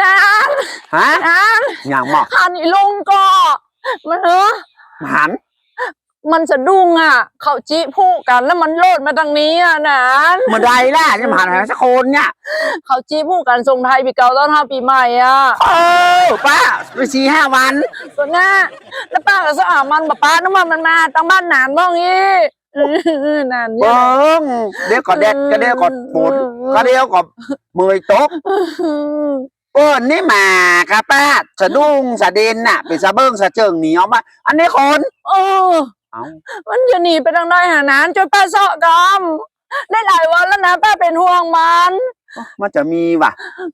นานฮะนานอย่างหมอกข้านี่ลุงก็มันเออหันมันสะดุ้งอะ เขาจิพูดกันแล้วมันโลดมาทางนี้อะนานเมื่อไรล่ะจะมาหาใครสักคนเนี่ยเขาจีพูดกันทรงไทยปีเก่าต้อนรับปีใหม่อะเออป้าไปสี่ห้าวันส่วนหน้าแล้วป้าก็สะอาดมันป้าป้าน้ำมันมันมาตั้งบ้านนานบ้างอีอื้อนานเยเบิ้อะงเดี๋ยวก็เด็ดก็เดี๋ยวก็ปวดก็เดี๋ยวก็เมื่อยตก เออนี่หมากะป้าสะดุ้งสะเด็นน่ะเป็นสะเบิ้งสะเจิงหนีออกมา อันนี้คนเออเอ้ามันจะหนีไปทางใดหานานจนป้าเสาะกำได้หลายวันแล้วนะป้าเป็นห่วงมันมันจะมีว่ะ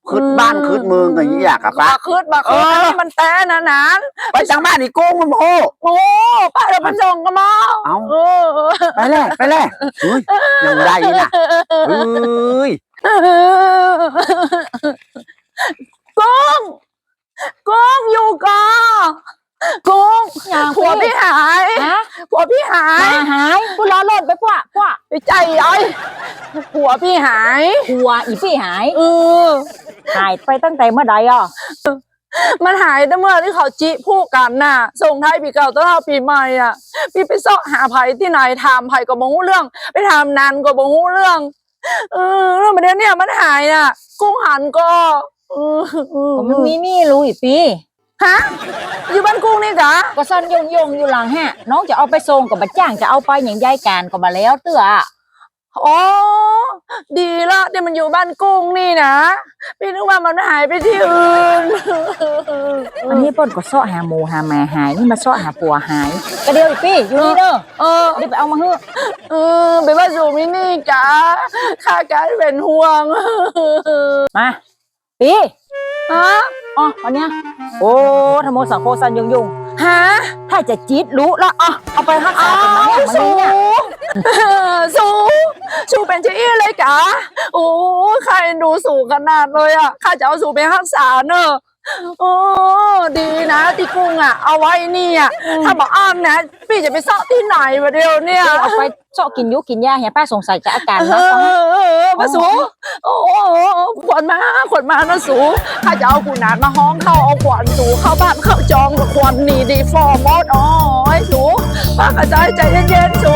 คืดบ้านคืดเมืองกันอย่างนี้อยากกับป้าบาคืดบาคืดเอออัอันนี้มันแต่นะนานไปทางบ้านอีกกุ้งมันโอ้โอ้ป้าเดี๋ยวมันส่งกันมาเอ้าเออไปเลยไปเลยเฮ้ยยังได้น่ะเฮ้ย กุ้งกุ้งอยู่ก่อกุ้งอย่างผัวพี่หายฮะผัวพี่หายมาหายกูล้อรถไปป่ะป่ะไปใจไอ้ผัวพี่หายหัวอีพี่หายเออหายไปตั้งแต่เมื่อใดอะมันหายแต่เมื่อที่เขาจิพูดกันน่ะ ส่งท้ายปีเก่าต้อนรับปีใหม่อะ พี่ไปเสาะหาไผ่ที่ไหนถามไผ่ก็บงหูเรื่อง ไปถามนันก็บงหูเรื่อง เออแล้วประเดี๋ยวเนี้ยมันหายอะ กุ้งหันก็เออเออก็มันมีนี่รู้อีปีฮะอยู่บ้านกุ้งนี่กะก็ซ่อนยงยงๆอยู่หลังฮะ น้องจะเอาไปส่งกับบัดจ้างจะเอาไปอย่างยายการก็มาแล้วเตื้ออะอ๋อดีละที่มันอยู่บ้านกุ้งนี่นะพี่นึกว่ามันหายไปที่อื่นอันนี้เปิ้นก็เสาะหาหมูหาแม่หายนี่มาเสาะหาผัวหายก็เดียวอีปีอยู่นี่เด้อเออเดี๋ยวไปเอามาเฮ้อเออไปว่าสู่มินี่กะข้าการเป็นห่วงมา ปีฮะอ๋อวันเนี้ยโอ้ธโมสังโฆสันยงยงฮะถ้าจะจี๊ดรู้แล้วอะเอาไปรักษากันมาเนี่ยมันสูนี่เนี่ยสูสูเป็นชื่อเลยกะโอ้ใครดูสูขนาดเลยอะข้าจะเอาสูไปรักษาเนอะโอ้ดีนะที่กุ้งอะ เอาไว้นี่อะถ้าบอกอ้ามนะ พี่จะไปซ่อที่ไหนวะเดียวเนี่ย เอาไปเสาะกินยุกินยาเฮียป้าสงสัยจะอาการเอนะ อเออเออมาสูโอ้โห ขวัญมาขวัญมานะสูข้าจะเอาขุนนานมาห้องเข้าเอาขวัญสูเข้าบ้านเข้าจองกับขวัญนี่ดีฟอร์มอดอ้อยสูป้าก็ใจายใจเย็นๆสู